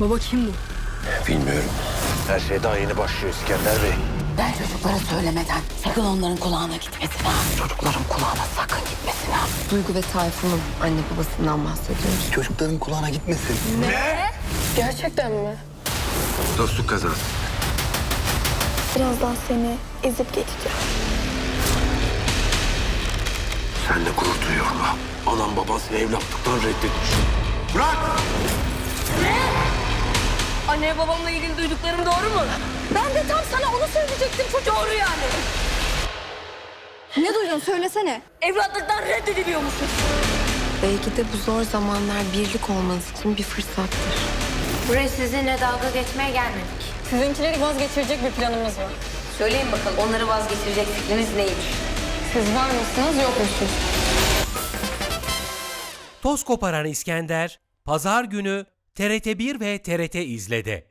Baba kim bu? Bilmiyorum. Her şey daha yeni başlıyor İskender Bey. Ben çocuklara söylemeden sakın onların kulağına gitmesin ha. Çocukların kulağına sakın gitmesin ha. Duygu ve Tayfun'un anne babasından bahsediyoruz. Çocukların kulağına gitmesin. Gerçekten mi? Dostluk kazası. Birazdan seni ezip geçeceğim. Seninle gurur duyuyorum ha. Anam baban seni evlatlıktan reddetmiş. Bırak! Anne babamla ilgili duyduklarım doğru mu? Ben de tam sana onu söyleyecektim çocuk. Doğru yani. Ne duydun söylesene. Evlatlıktan reddediliyormuşuz. Belki de bu zor zamanlar birlik olmanız için bir fırsattır. Buraya sizinle dalga geçmeye gelmedik. Sizinkileri vazgeçirecek bir planımız var. Söyleyin bakalım onları vazgeçirecek fikriniz neymiş? Siz var mısınız yok musunuz? Toz koparan İskender, Pazar günü TRT1 ve TRT izledi.